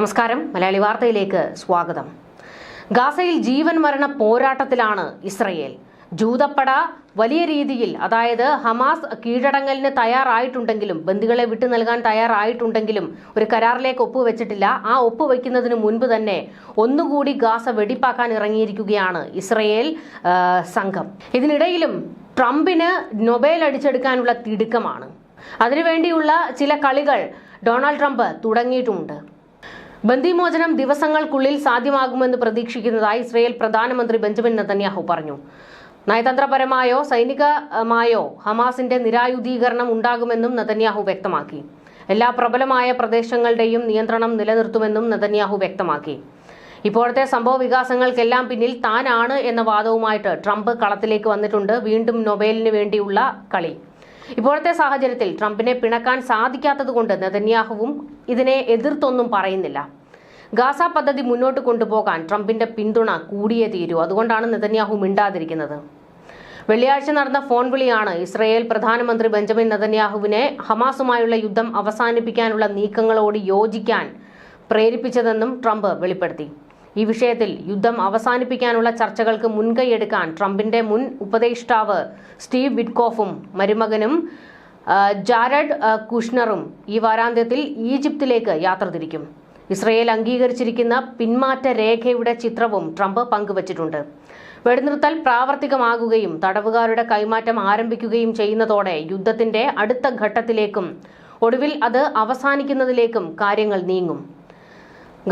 നമസ്കാരം. മലയാളി വാർത്തയിലേക്ക് സ്വാഗതം. ഗാസയിൽ ജീവൻ മരണ പോരാട്ടത്തിലാണ് ഇസ്രയേൽ. ജൂതപ്പട വലിയ രീതിയിൽ അതായത് ഹമാസ് കീഴടങ്ങലിന് തയ്യാറായിട്ടുണ്ടെങ്കിലും ബന്ദികളെ വിട്ടു നൽകാൻ തയ്യാറായിട്ടുണ്ടെങ്കിലും ഒരു കരാറിലേക്ക് ഒപ്പുവെച്ചിട്ടില്ല. ആ ഒപ്പുവെക്കുന്നതിന് മുൻപ് തന്നെ ഒന്നുകൂടി ഗാസ വെടിപ്പാക്കാൻ ഇറങ്ങിയിരിക്കുകയാണ് ഇസ്രയേൽ സംഘം. ഇതിനിടയിലും ട്രംപിന് നൊബേൽ അടിച്ചെടുക്കാനുള്ള തിടുക്കമാണ്. അതിനുവേണ്ടിയുള്ള ചില കളികൾ ഡൊണാൾഡ് ട്രംപ് തുടങ്ങിയിട്ടുമുണ്ട് ബന്ദിമോചനം ദിവസങ്ങൾക്കുള്ളിൽ സാധ്യമാകുമെന്ന് പ്രതീക്ഷിക്കുന്നതായി ഇസ്രയേൽ പ്രധാനമന്ത്രി ബെഞ്ചമിൻ നതന്യാഹു പറഞ്ഞു. നയതന്ത്രപരമായോ സൈനികമായോ ഹമാസിന്റെ നിരായുധീകരണം ഉണ്ടാകുമെന്നും നതന്യാഹു വ്യക്തമാക്കി. എല്ലാ പ്രബലമായ പ്രദേശങ്ങളുടെയും നിയന്ത്രണം നിലനിർത്തുമെന്നും നതന്യാഹു വ്യക്തമാക്കി. ഇപ്പോഴത്തെ സംഭവ വികാസങ്ങൾക്കെല്ലാം പിന്നിൽ താനാണ് എന്ന വാദവുമായിട്ട് ട്രംപ് കളത്തിലേക്ക് വന്നിട്ടുണ്ട് വീണ്ടും നൊബേലിന് വേണ്ടിയുള്ള കളി. ഇപ്പോഴത്തെ സാഹചര്യത്തിൽ ട്രംപിനെ പിണക്കാൻ സാധിക്കാത്തതുകൊണ്ട് നെതന്യാഹുവും ഇതിനെ എതിർത്തൊന്നും പറയുന്നില്ല. ഗാസ പദ്ധതി മുന്നോട്ട് കൊണ്ടുപോകാൻ ട്രംപിന്റെ പിന്തുണ കൂടിയേ തീരൂ. അതുകൊണ്ടാണ് നെതന്യാഹു മിണ്ടാതിരിക്കുന്നത്. വെള്ളിയാഴ്ച നടന്ന ഫോൺ വിളിയാണ് ഇസ്രയേൽ പ്രധാനമന്ത്രി ബെഞ്ചമിൻ നെതന്യാഹുവിനെ ഹമാസുമായുള്ള യുദ്ധം അവസാനിപ്പിക്കാനുള്ള നീക്കങ്ങളോട് യോജിക്കാൻ പ്രേരിപ്പിച്ചതെന്നും ട്രംപ് വെളിപ്പെടുത്തി. ഈ വിഷയത്തിൽ യുദ്ധം അവസാനിപ്പിക്കാനുള്ള ചർച്ചകൾക്ക് മുൻകൈയെടുക്കാൻ ട്രംപിന്റെ മുൻ ഉപദേഷ്ടാവ് സ്റ്റീവ് വിഡ്കോഫും മരുമകനും ജാരഡ് കുഷ്ണറും ഈ വാരാന്ത്യത്തിൽ ഈജിപ്തിലേക്ക് യാത്ര തിരിക്കും. ഇസ്രയേൽ അംഗീകരിച്ചിരിക്കുന്ന പിന്മാറ്റ രേഖയുടെ ചിത്രവും ട്രംപ് പങ്കുവച്ചിട്ടുണ്ട്. വെടിനിർത്തൽ പ്രാവർത്തികമാകുകയും തടവുകാരുടെ കൈമാറ്റം ആരംഭിക്കുകയും ചെയ്യുന്നതോടെ യുദ്ധത്തിന്റെ അടുത്ത ഘട്ടത്തിലേക്കും ഒടുവിൽ അത് അവസാനിക്കുന്നതിലേക്കും കാര്യങ്ങൾ നീങ്ങും.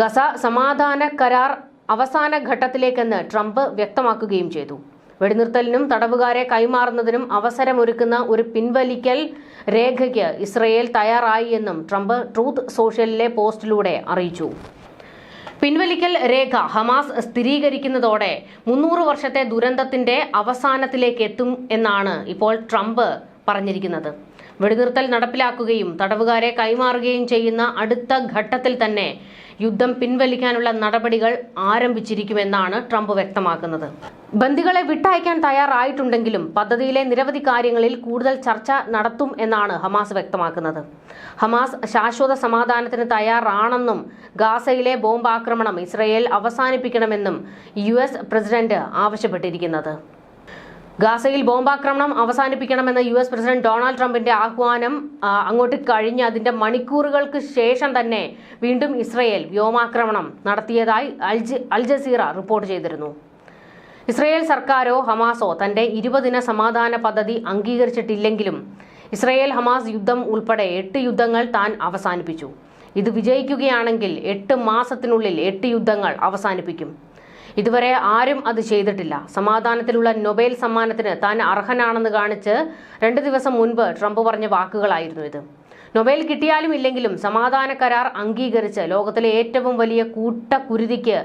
ഗസ സമാധാന കരാർ അവസാന ഘട്ടത്തിലേക്കെന്ന് ട്രംപ് വ്യക്തമാക്കുകയും ചെയ്തു. വെടിനിർത്തലിനും തടവുകാരെ കൈമാറുന്നതിനും അവസരമൊരുക്കുന്ന ഒരു പിൻവലിക്കൽ രേഖയ്ക്ക് ഇസ്രയേൽ തയ്യാറായി എന്നും ട്രംപ് ട്രൂത്ത് സോഷ്യലിലെ പോസ്റ്റിലൂടെ അറിയിച്ചു. പിൻവലിക്കൽ രേഖ ഹമാസ് സ്ഥിരീകരിക്കുന്നതോടെ മുന്നൂറ് വർഷത്തെ ദുരന്തത്തിന്റെ അവസാനത്തിലേക്ക് എത്തും എന്നാണ് ഇപ്പോൾ ട്രംപ് പറഞ്ഞിരിക്കുന്നത്. വെടിനിർത്തൽ നടപ്പിലാക്കുകയും തടവുകാരെ കൈമാറുകയും ചെയ്യുന്ന അടുത്ത ഘട്ടത്തിൽ തന്നെ യുദ്ധം പിൻവലിക്കാനുള്ള നടപടികൾ ആരംഭിച്ചിരിക്കുമെന്നാണ് ട്രംപ് വ്യക്തമാക്കുന്നത്. ബന്ദികളെ വിട്ടയക്കാൻ തയ്യാറായിട്ടുണ്ടെങ്കിലും പദ്ധതിയിലെ നിരവധി കാര്യങ്ങളിൽ കൂടുതൽ ചർച്ച നടത്തും എന്നാണ് ഹമാസ് വ്യക്തമാക്കുന്നത്. ഹമാസ് ശാശ്വത സമാധാനത്തിന് തയ്യാറാണെന്നും ഗാസയിലെ ബോംബാക്രമണം ഇസ്രയേൽ അവസാനിപ്പിക്കണമെന്നും യു പ്രസിഡന്റ് ആവശ്യപ്പെട്ടിരിക്കുന്നത്. ഗാസയിൽ ബോംബാക്രമണം അവസാനിപ്പിക്കണമെന്ന യു എസ് പ്രസിഡന്റ് ഡൊണാൾഡ് ട്രംപിന്റെ ആഹ്വാനം അങ്ങോട്ട് കഴിഞ്ഞ് അതിന്റെ മണിക്കൂറുകൾക്ക് ശേഷം തന്നെ വീണ്ടും ഇസ്രയേൽ വ്യോമാക്രമണം നടത്തിയതായി അൽ ജസീറ റിപ്പോർട്ട് ചെയ്തിരുന്നു. ഇസ്രയേൽ സർക്കാരോ ഹമാസോ തന്റെ ഇരുപതിന സമാധാന പദ്ധതി അംഗീകരിച്ചിട്ടില്ലെങ്കിലും ഇസ്രയേൽ ഹമാസ് യുദ്ധം ഉൾപ്പെടെ എട്ട് യുദ്ധങ്ങൾ താൻ അവസാനിപ്പിച്ചു. ഇത് വിജയിക്കുകയാണെങ്കിൽ എട്ട് മാസത്തിനുള്ളിൽ എട്ട് യുദ്ധങ്ങൾ അവസാനിപ്പിക്കും. ഇതുവരെ ആരും അത് ചെയ്തിട്ടില്ല. സമാധാനത്തിലുള്ള നൊബേൽ സമ്മാനത്തിന് താൻ അർഹനാണെന്ന് കാണിച്ച് രണ്ട് ദിവസം മുൻപ് ട്രംപ് പറഞ്ഞ വാക്കുകളായിരുന്നു ഇത്. നൊബേൽ കിട്ടിയാലും ഇല്ലെങ്കിലും സമാധാന കരാർ അംഗീകരിച്ച് ലോകത്തിലെ ഏറ്റവും വലിയ കൂട്ടക്കുരുതിക്ക്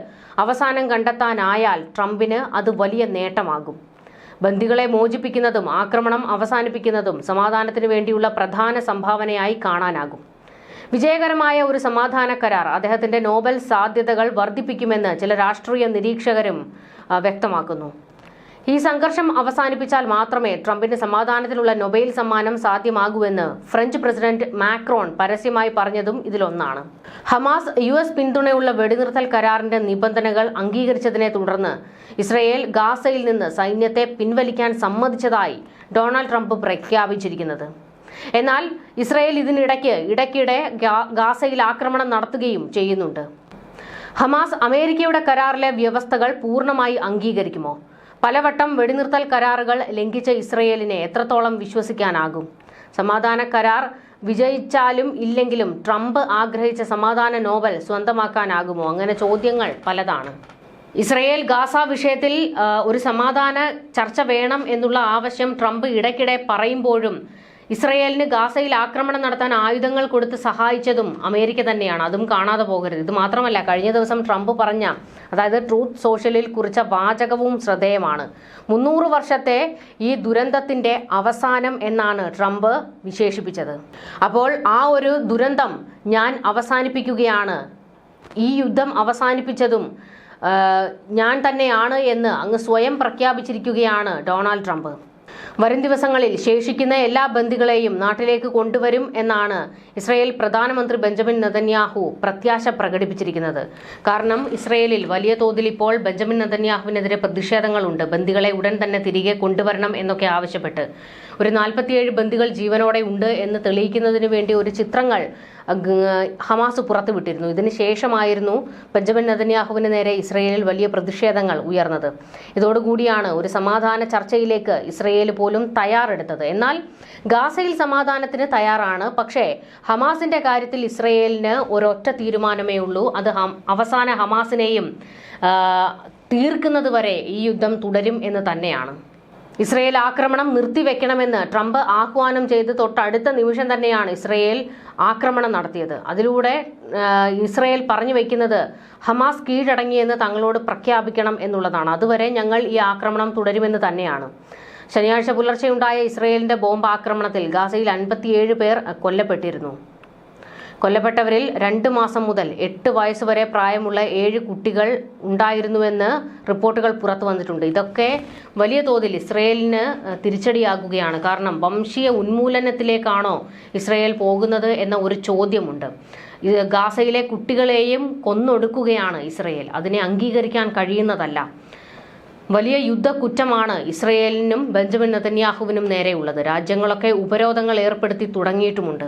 അവസാനം കണ്ടെത്താനായാൽ ട്രംപിന് അത് വലിയ നേട്ടമാകും. ബന്ദികളെ മോചിപ്പിക്കുന്നതും ആക്രമണം അവസാനിപ്പിക്കുന്നതും സമാധാനത്തിന് വേണ്ടിയുള്ള പ്രധാന സംഭാവനയായി കാണാനാകും. വിജയകരമായ ഒരു സമാധാന കരാർ അദ്ദേഹത്തിന്റെ നോബൽ സാധ്യതകൾ വർദ്ധിപ്പിക്കുമെന്ന് ചില രാഷ്ട്രീയ നിരീക്ഷകരും വ്യക്തമാക്കുന്നു. ഈ സംഘർഷം അവസാനിപ്പിച്ചാൽ മാത്രമേ ട്രംപിന് സമാധാനത്തിനുള്ള നൊബേൽ സമ്മാനം സാധ്യമാകൂവെന്ന് ഫ്രഞ്ച് പ്രസിഡന്റ് മാക്രോൺ പരസ്യമായി പറഞ്ഞതും ഇതിലൊന്നാണ്. ഹമാസ് യു എസ് പിന്തുണയുള്ള വെടിനിർത്തൽ കരാറിന്റെ നിബന്ധനകൾ അംഗീകരിച്ചതിനെ തുടർന്ന് ഇസ്രയേൽ ഗാസയിൽ നിന്ന് സൈന്യത്തെ പിൻവലിക്കാൻ സമ്മതിച്ചതായി ഡൊണാൾഡ് ട്രംപ് പ്രഖ്യാപിച്ചിരിക്കുന്നത്. എന്നാൽ ഇസ്രയേൽ ഇതിനിടയ്ക്ക് ഇടയ്ക്കിടെ ഗാസയിൽ ആക്രമണം നടത്തുകയും ചെയ്യുന്നുണ്ട്. ഹമാസ് അമേരിക്കയുടെ കരാറിലെ വ്യവസ്ഥകൾ പൂർണമായി അംഗീകരിക്കുമോ? പലവട്ടം വെടിനിർത്തൽ കരാറുകൾ ലംഘിച്ച ഇസ്രയേലിനെ എത്രത്തോളം വിശ്വസിക്കാനാകും? സമാധാന കരാർ വിജയിച്ചാലും ഇല്ലെങ്കിലും ട്രംപ് ആഗ്രഹിച്ച സമാധാന നോബൽ സ്വന്തമാക്കാനാകുമോ? അങ്ങനെ ചോദ്യങ്ങൾ പലതാണ്. ഇസ്രയേൽ ഗാസ വിഷയത്തിൽ ഒരു സമാധാന ചർച്ച വേണം എന്നുള്ള ആവശ്യം ട്രംപ് ഇടയ്ക്കിടെ പറയുമ്പോഴും ഇസ്രയേലിന് ഗാസയിൽ ആക്രമണം നടത്താൻ ആയുധങ്ങൾ കൊടുത്ത് സഹായിച്ചതും അമേരിക്ക തന്നെയാണ്. അതും കാണാതെ പോകരുത്. ഇത് മാത്രമല്ല കഴിഞ്ഞ ദിവസം ട്രംപ് പറഞ്ഞ അതായത് ട്രൂത്ത് സോഷ്യലിൽ കുറിച്ച വാചകവും ശ്രദ്ധേയമാണ്. മുന്നൂറ് വർഷത്തെ ഈ ദുരന്തത്തിന്റെ അവസാനം എന്നാണ് ട്രംപ് വിശേഷിപ്പിച്ചത്. അപ്പോൾ ആ ഒരു ദുരന്തം ഞാൻ അവസാനിപ്പിക്കുകയാണ്. ഈ യുദ്ധം അവസാനിപ്പിച്ചതും ഞാൻ തന്നെയാണ് എന്ന് അങ്ങ് സ്വയം പ്രഖ്യാപിച്ചിരിക്കുകയാണ് ഡൊണാൾഡ് ട്രംപ്. വരും ദിവസങ്ങളിൽ ശേഷിക്കുന്ന എല്ലാ ബന്ദികളെയും നാട്ടിലേക്ക് കൊണ്ടുവരും എന്നാണ് ഇസ്രയേൽ പ്രധാനമന്ത്രി ബെഞ്ചമിൻ നെതന്യാഹു പ്രത്യാശ പ്രകടിപ്പിച്ചിരിക്കുന്നത്. കാരണം ഇസ്രയേലിൽ വലിയ തോതിൽ ഇപ്പോൾ ബെഞ്ചമിൻ നെതന്യാഹുവിനെതിരെ പ്രതിഷേധങ്ങളുണ്ട്. ബന്ദികളെ ഉടൻ തന്നെ തിരികെ കൊണ്ടുവരണം എന്നൊക്കെ ആവശ്യപ്പെട്ട്. ഒരു നാൽപ്പത്തിയേഴ് ബന്ദികൾ ജീവനോടെ ഉണ്ട് എന്ന് തെളിയിക്കുന്നതിന് വേണ്ടി ഒരു ചിത്രങ്ങൾ ഹമാസ് പുറത്തുവിട്ടിരുന്നു. ഇതിന് ശേഷമായിരുന്നു ബെഞ്ചമിൻ നദന്യാഹുവിന് നേരെ ഇസ്രയേലിൽ വലിയ പ്രതിഷേധങ്ങൾ ഉയർന്നത്. ഇതോടുകൂടിയാണ് ഒരു സമാധാന ചർച്ചയിലേക്ക് ഇസ്രയേൽ പോലും തയ്യാറെടുത്തത്. എന്നാൽ ഗാസയിൽ സമാധാനത്തിന് തയ്യാറാണ്. പക്ഷേ ഹമാസിന്റെ കാര്യത്തിൽ ഇസ്രയേലിന് ഒരൊറ്റ തീരുമാനമേ ഉള്ളൂ. അത് അവസാന ഹമാസിനെയും തീർക്കുന്നത് വരെ ഈ യുദ്ധം തുടരും എന്ന് തന്നെയാണ്. ഇസ്രയേൽ ആക്രമണം നിർത്തിവെക്കണമെന്ന് ട്രംപ് ആഹ്വാനം ചെയ്ത് തൊട്ടടുത്ത നിമിഷം തന്നെയാണ് ഇസ്രയേൽ ആക്രമണം നടത്തിയത്. അതിലൂടെ ഇസ്രയേൽ പറഞ്ഞു വയ്ക്കുന്നത് ഹമാസ് കീഴടങ്ങിയെന്ന് തങ്ങളോട് പ്രഖ്യാപിക്കണം എന്നുള്ളതാണ്. അതുവരെ ഞങ്ങൾ ഈ ആക്രമണം തുടരുമെന്ന് തന്നെയാണ്. ശനിയാഴ്ച പുലർച്ചെയുണ്ടായ ഇസ്രയേലിന്റെ ബോംബ് ആക്രമണത്തിൽ ഗാസയിൽ അൻപത്തിയേഴ് പേർ കൊല്ലപ്പെട്ടിരുന്നു. കൊല്ലപ്പെട്ടവരിൽ രണ്ട് മാസം മുതൽ എട്ട് വയസ്സുവരെ പ്രായമുള്ള ഏഴ് കുട്ടികൾ ഉണ്ടായിരുന്നുവെന്ന് റിപ്പോർട്ടുകൾ പുറത്തു വന്നിട്ടുണ്ട്. ഇതൊക്കെ വലിയ തോതിൽ ഇസ്രയേലിന് തിരിച്ചടിയാകുകയാണ്. കാരണം വംശീയ ഉന്മൂലനത്തിലേക്കാണോ ഇസ്രയേൽ പോകുന്നത് എന്ന ഒരു ചോദ്യമുണ്ട്. ഗാസയിലെ കുട്ടികളെയും കൊന്നൊടുക്കുകയാണ് ഇസ്രയേൽ. അതിനെ അംഗീകരിക്കാൻ കഴിയുന്നതല്ല. വലിയ യുദ്ധക്കുറ്റമാണ് ഇസ്രയേലിനും ബെഞ്ചമിൻ നെതന്യാഹുവിനും നേരെയുള്ളത്. രാജ്യങ്ങളൊക്കെ ഉപരോധങ്ങൾ ഏർപ്പെടുത്തി തുടങ്ങിയിട്ടുമുണ്ട്.